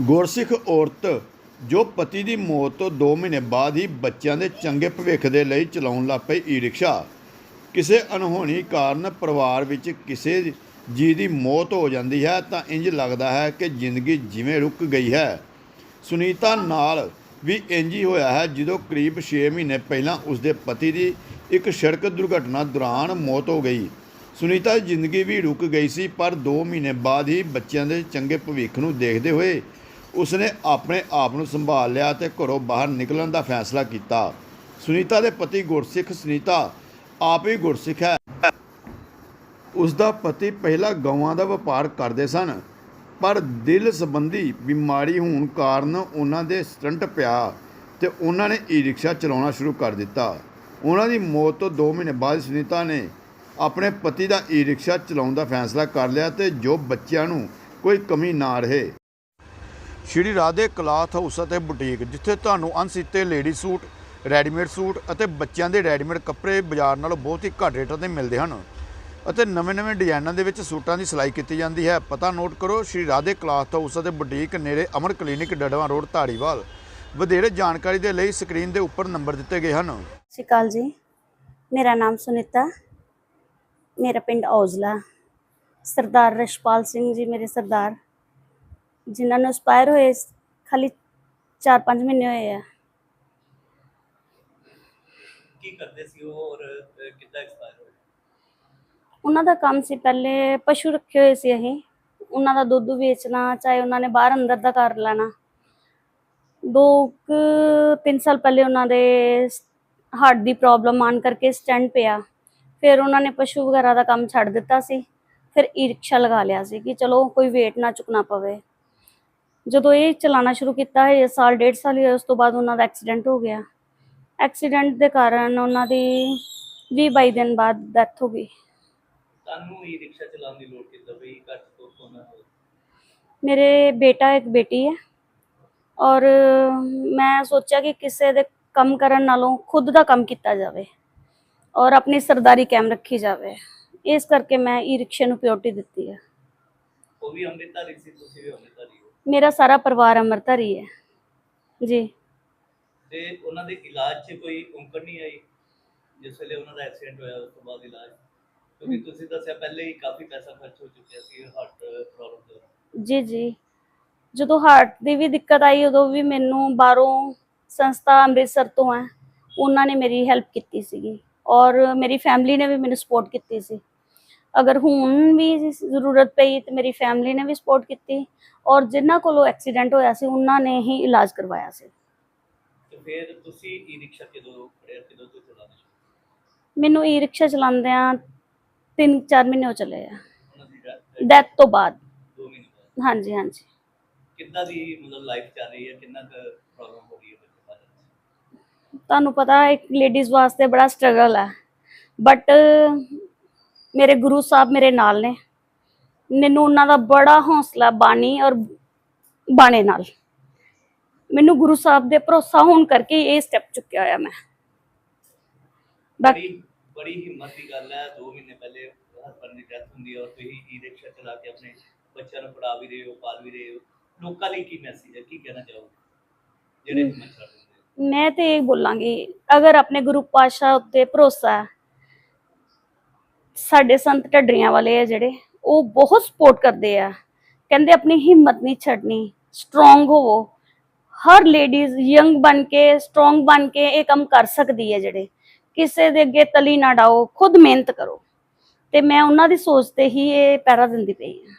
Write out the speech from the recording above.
ਗੁਰਸਿੱਖ ਔਰਤ ਜੋ ਪਤੀ ਦੀ ਮੌਤ ਤੋਂ 2 ਮਹੀਨੇ ਬਾਅਦ ਹੀ ਬੱਚਿਆਂ ਦੇ ਚੰਗੇ ਭਵਿੱਖ ਦੇ ਲਈ ਚਲਾਉਣ ਲੱਗ ਪਈ ਈ-ਰਿਕਸ਼ਾ। ਕਿਸੇ ਅਣਹੋਣੀ ਕਾਰਨ ਪਰਿਵਾਰ ਵਿੱਚ ਕਿਸੇ ਜੀ ਦੀ ਮੌਤ ਹੋ ਜਾਂਦੀ ਹੈ ਤਾਂ ਇੰਜ ਲੱਗਦਾ ਹੈ ਕਿ ਜ਼ਿੰਦਗੀ ਜਿਵੇਂ ਰੁਕ ਗਈ ਹੈ। ਸੁਨੀਤਾ ਨਾਲ ਵੀ ਇੰਜ ਹੀ ਹੋਇਆ ਹੈ ਜਦੋਂ ਕਰੀਬ 6 ਮਹੀਨੇ ਪਹਿਲਾਂ ਉਸਦੇ ਪਤੀ ਦੀ ਇੱਕ ਸੜਕ ਦੁਰਘਟਨਾ ਦੌਰਾਨ ਮੌਤ ਹੋ ਗਈ। ਸੁਨੀਤਾ ਦੀ ਜ਼ਿੰਦਗੀ ਵੀ ਰੁਕ ਗਈ ਸੀ ਪਰ 2 ਮਹੀਨੇ ਬਾਅਦ ਹੀ ਬੱਚਿਆਂ ਦੇ ਚੰਗੇ ਭਵਿੱਖ ਨੂੰ ਦੇਖਦੇ ਹੋਏ ਉਸਨੇ ਆਪਣੇ ਆਪ ਨੂੰ ਸੰਭਾਲ ਲਿਆ ਤੇ ਘਰੋਂ ਬਾਹਰ ਨਿਕਲਣ ਦਾ ਫੈਸਲਾ ਕੀਤਾ। ਸੁਨੀਤਾ ਦੇ ਪਤੀ ਗੁਰਸਿੱਖ ਸੁਨੀਤਾ ਆਪ ਹੀ ਗੁਰਸਿੱਖ ਹੈ। ਉਸ ਦਾ ਪਤੀ ਪਹਿਲਾਂ ਗਊਆਂ ਦਾ ਵਪਾਰ ਕਰਦੇ ਸਨ, ਪਰ ਦਿਲ ਸੰਬੰਧੀ ਬਿਮਾਰੀ ਹੋਣ ਕਾਰਨ ਉਹਨਾਂ ਦੇ ਸਟੰਟ ਪਿਆ ਤੇ ਉਹਨਾਂ ਨੇ ਈ-ਰਿਕਸ਼ਾ ਚਲਾਉਣਾ ਸ਼ੁਰੂ ਕਰ ਦਿੱਤਾ। ਉਹਨਾਂ ਦੀ ਮੌਤ ਤੋਂ 2 ਮਹੀਨੇ ਬਾਅਦ ਸੁਨੀਤਾ ਨੇ ਆਪਣੇ ਪਤੀ ਦਾ ਈ-ਰਿਕਸ਼ਾ ਚਲਾਉਣ ਦਾ ਫੈਸਲਾ ਕਰ ਲਿਆ ਤੇ ਜੋ ਬੱਚਿਆਂ ਨੂੰ ਕੋਈ ਕਮੀ ਨਾ ਰਹੇ। ਸ਼੍ਰੀ ਰਾਧੇ ਕਲਾਥ ਹਾਊਸ ਅਤੇ ਬੁਟੀਕ, ਜਿੱਥੇ ਤੁਹਾਨੂੰ ਅਣਸੀਤੇ ਲੇਡੀ ਸੂਟ, ਰੈਡੀਮੇਡ ਸੂਟ ਅਤੇ ਬੱਚਿਆਂ ਦੇ ਰੈਡੀਮੇਡ ਕੱਪੜੇ ਬਾਜ਼ਾਰ ਨਾਲੋਂ ਬਹੁਤ ਹੀ ਘੱਟ ਰੇਟਾਂ ਤੇ ਮਿਲਦੇ ਹਨ ਅਤੇ ਨਵੇਂ-ਨਵੇਂ ਡਿਜ਼ਾਈਨਾਂ ਦੇ ਵਿੱਚ ਸੂਟਾਂ ਦੀ ਸਿਲਾਈ ਕੀਤੀ ਜਾਂਦੀ ਹੈ। ਪਤਾ ਨੋਟ ਕਰੋ, ਸ਼੍ਰੀ ਰਾਧੇ ਕਲਾਥ ਹਾਊਸ ਅਤੇ ਬੁਟੀਕ ਨੇੜੇ ਅਮਰ ਕਲੀਨਿਕ ਡੜਵਾ ਰੋਡ, ਧਾਰੀਵਾਲ। ਵਧੇਰੇ ਜਾਣਕਾਰੀ ਦੇ ਲਈ ਸਕਰੀਨ ਦੇ ਉੱਪਰ ਨੰਬਰ ਦਿੱਤੇ ਗਏ ਹਨ। ਸਤਿ ਸ਼੍ਰੀ ਅਕਾਲ ਜੀ। ਮੇਰਾ ਨਾਮ ਸੁਨੀਤਾ। ਮੇਰਾ ਪਿੰਡ ਔਜਲਾ। ਸਰਦਾਰ ਰਸ਼ਪਾਲ ਸਿੰਘ ਜੀ, ਮੇਰੇ ਸਰਦਾਰ। ਜਿਨ੍ਹਾਂ ਨੂੰ ਐਕਸਪਾਇਰ ਹੋਏ ਖਾਲੀ 4-5 ਮਹੀਨੇ ਹੋਏ ਆ। ਕੀ ਕਰਦੇ ਸੀ ਉਹ ਔਰ ਅਹ, ਕਿੱਦਾਂ ਐਕਸਪਾਇਰ ਹੋਏ? ਉਹਨਾਂ ਦਾ ਕੰਮ ਸੀ ਪਹਿਲੇ ਪਸ਼ੂ ਰੱਖੇ ਹੋਏ ਸੀ ਅਸੀਂ। ਉਹਨਾਂ ਦਾ ਦੁੱਧ ਵੇਚਣਾ ਚਾਹੇ ਉਹਨਾਂ ਨੇ ਬਾਹਰ ਅੰਦਰ ਦਾ ਕਰ ਲੈਣਾ। ਦੋ ਕੁ ਤਿੰਨ ਸਾਲ ਪਹਿਲੇ ਉਹਨਾਂ ਦੇ ਹਾਰਟ ਦੀ ਪ੍ਰੋਬਲਮ ਆਣ ਕਰਕੇ ਸਟੈਂਡ ਪਿਆ। ਫਿਰ ਉਹਨਾਂ ਨੇ ਪਸ਼ੂ ਵਗੈਰਾ ਦਾ ਕੰਮ ਛੱਡ ਦਿੱਤਾ ਸੀ। ਫਿਰ ਈ ਰਿਕਸ਼ਾ ਲਗਾ ਲਿਆ ਸੀ ਕਿ ਚਲੋ ਕੋਈ ਵੇਟ ਨਾ ਚੁੱਕਣਾ ਪਵੇ। ਜਦੋਂ ਇਹ ਚਲਾਉਣਾ ਸ਼ੁਰੂ ਕੀਤਾ ਹੈ ਸਾਲ ਡੇਢ ਸਾਲ ਹੀ ਹੋਇਆ, ਉਸ ਤੋਂ ਬਾਅਦ ਉਹਨਾਂ ਦਾ ਐਕਸੀਡੈਂਟ ਹੋ ਗਿਆ। ਐਕਸੀਡੈਂਟ ਦੇ ਕਾਰਨ ਉਹਨਾਂ ਦੀ 20 22 ਦਿਨ ਬਾਅਦ ਡੈਥ ਹੋ ਗਈ। ਤੁਹਾਨੂੰ ਹੀ ਰਿਕਸ਼ਾ ਚਲਾਉਣ ਦੀ ਲੋੜ ਕਿੱਦਾਂ ਪਈ? ਘਰ ਤੋਂ ਕੋਨਾ ਹੋਇਆ ਮੇਰੇ ਬੇਟਾ ਇੱਕ ਬੇਟੀ ਹੈ। ਔਰ ਮੈਂ ਸੋਚਿਆ ਕਿ ਕਿਸੇ ਦੇ ਕੰਮ ਕਰਨ ਨਾਲੋਂ ਖੁਦ ਦਾ ਕੰਮ ਕੀਤਾ ਜਾਵੇ ਔਰ ਆਪਣੀ ਸਰਦਾਰੀ ਕਾਇਮ ਰੱਖੀ ਜਾਵੇ। ਇਸ ਕਰਕੇ ਮੈਂ ਈ ਰਿਕਸ਼ੇ ਨੂੰ ਪਿਓਰਟੀ ਦਿੱਤੀ ਹੈ। ਉਹ ਵੀ ਅੰਮ੍ਰਿਤਧਾਰੀ ਸੀ ਤੁਸੀਂ ਵੀ ਅੰਮ੍ਰਿਤਧਾਰੀ ਮੇਰਾ ਸਾਰਾ ਪਰਿਵਾਰ ਅੰਮ੍ਰਿਤਧਾਰੀ ਹੈ। ਜੀ। ਤੇ ਉਹਨਾਂ ਦੇ ਇਲਾਜ 'ਚ ਕੋਈ ਔਂਕੜ ਨਹੀਂ ਆਈ? ਜਿਸ ਵੇਲੇ ਉਹਨਾਂ ਦਾ ਐਕਸੀਡੈਂਟ ਹੋਇਆ ਉਸ ਤੋਂ ਬਾਅਦ ਇਲਾਜ? ਕਿਉਂਕਿ ਤੁਸੀਂ ਦੱਸਿਆ ਪਹਿਲੇ ਹੀ ਕਾਫੀ ਪੈਸਾ ਖਰਚ ਹੋ ਚੁੱਕਿਆ ਸੀ ਹਾਰਟ ਪ੍ਰੋਬਲਮ ਦੇ ਜੀ ਜੀ। ਜਦੋਂ ਹਾਰਟ ਦੀ ਵੀ ਦਿੱਕਤ ਆਈ ਉਦੋਂ ਵੀ ਮੈਨੂੰ ਬਾਹਰੋਂ ਸੰਸਥਾ ਅੰਮ੍ਰਿਤਸਰ ਤੋਂ ਹੈ ਉਹਨਾਂ ਨੇ ਮੇਰੀ ਹੈਲਪ ਕੀਤੀ ਸੀਗੀ। ਔਰ ਮੇਰੀ ਫੈਮਿਲੀ ਨੇ ਵੀ ਮੈਨੂੰ ਸਪੋਰਟ ਕੀਤੀ ਸੀ। ਅਗਰ ਹੁਣ ਵੀ ਜ਼ਰੂਰਤ ਪਈ ਤੇ ਮੇਰੀ ਫੈਮਿਲੀ ਨੇ ਵੀ ਸਪੋਰਟ ਕੀਤੀ ਔਰ ਜਿਨ੍ਹਾਂ ਕੋਲੋਂ ਐਕਸੀਡੈਂਟ ਹੋਇਆ ਸੀ ਉਹਨਾਂ ਨੇ ਹੀ ਇਲਾਜ ਕਰਵਾਇਆ ਸੀ। ਤੇ ਫਿਰ ਤੁਸੀਂ ਈ ਰਿਕਸ਼ਾ ਕਿਦੋਂ ਫੜਿਆ ਕਿਦੋਂ ਤੋਂ ਚਲਾਉਣਾ ਸ਼ੁਰੂ ਮੈਨੂੰ ਈ ਰਿਕਸ਼ਾ ਚਲਾਉਂਦਿਆਂ 3-4 ਮਹੀਨੇ ਹੋ ਚੱਲੇ ਆ। ਉਹਨਾਂ ਦੀ death- ਡੈਥ ਤੋਂ ਬਾਅਦ। ਦੋ ਮਹੀਨੇ ਬਾਅਦ। ਹਾਂਜੀ ਹਾਂਜੀ। ਕਿੱਦਾਂ ਦੀ ਮਤਲਬ ਲਾਈਫ ਚੱਲ ਰਹੀ ਹੈ ਕਿੰਨਾ ਕੁ ਪ੍ਰੋਬਲਮ ਹੋ ਰਹੀ ਹੈ ਬੱਚੇ ਬਾਰੇ? ਤੁਹਾਨੂੰ ਪਤਾ ਇੱਕ ਲੇਡੀਜ਼ ਵਾਸਤੇ ਬੜਾ ਸਟਰਗਲ ਹੈ ਬਟ ਮੇਰੇ ਗੁਰੂ ਸਾਹਿਬ ਮੇਰੇ ਨਾਲ ਨੇ। ਮੈਨੂੰ ਉਹਨਾਂ ਦਾ ਬੜਾ ਹੌਸਲਾ ਬਾਣੀ ਔਰ ਬਾਣੇ ਨਾਲ। ਮੈਨੂੰ ਗੁਰੂ ਸਾਹਿਬ ਦੇ ਭਰੋਸਾ ਹੋਣ ਕਰਕੇ ਇਹ ਸਟੈਪ ਚੁੱਕਿਆ ਹੋਇਆ ਮੈਂ। ਬੜੀ ਬੜੀ ਹਿੰਮਤ ਦੀ ਗੱਲ ਹੈ 2 ਮਹੀਨੇ ਪਹਿਲੇ ਹਸਬੰਦ ਦੀ ਡੈਥ ਹੁੰਦੀ ਹੈ ਔਰ ਤੁਸੀਂ ਈ ਰਿਕਸ਼ਾ ਚਲਾ ਕੇ ਆਪਣੇ ਬੱਚਿਆਂ ਨੂੰ ਪੜਾ ਵੀ ਰਹੇ ਹੋ ਪਾਲ ਵੀ ਰਹੇ ਹੋ। ਲੋਕਾਂ ਲਈ ਕੀ ਮੈਸੇਜ ਹੈ ਕੀ ਕਹਿਣਾ ਚਾਹੋਗੇ? ਜਿਹੜੇ ਹਿੰਮਤ? ਮੈਂ ਤੇ ਇਹ ਬੋਲਾਂਗੀ ਅਗਰ ਆਪਣੇ ਗੁਰੂ ਪਾਤਸ਼ਾਹ ਉੱਤੇ ਭਰੋਸਾ ਹੈ ਸਾਡੇ ਸੰਤ ਢੱਡਰੀਆਂ ਵਾਲੇ ਆ ਜਿਹੜੇ, ਉਹ ਬਹੁਤ ਸਪੋਰਟ ਕਰਦੇ ਆ। ਕਹਿੰਦੇ ਆਪਣੀ ਹਿੰਮਤ ਨਹੀਂ ਛੱਡਣੀ ਸਟਰੋਂਗ ਹੋਵੋ। ਹਰ ਲੇਡੀਜ਼ ਯੰਗ ਬਣ ਕੇ ਸਟਰੋਂਗ ਬਣ ਕੇ ਇਹ ਕੰਮ ਕਰ ਸਕਦੀ ਹੈ ਜਿਹੜੇ। ਕਿਸੇ ਦੇ ਅੱਗੇ ਤਲੀ ਨਾ ਡਾਓ, ਖੁਦ ਮਿਹਨਤ ਕਰੋ। ਤੇ ਮੈਂ ਉਹਨਾਂ ਦੀ ਸੋਚ ਤੇ ਹੀ ਇਹ ਪੈਰਾ ਦਿੰਦੀ ਪਈ ਹਾਂ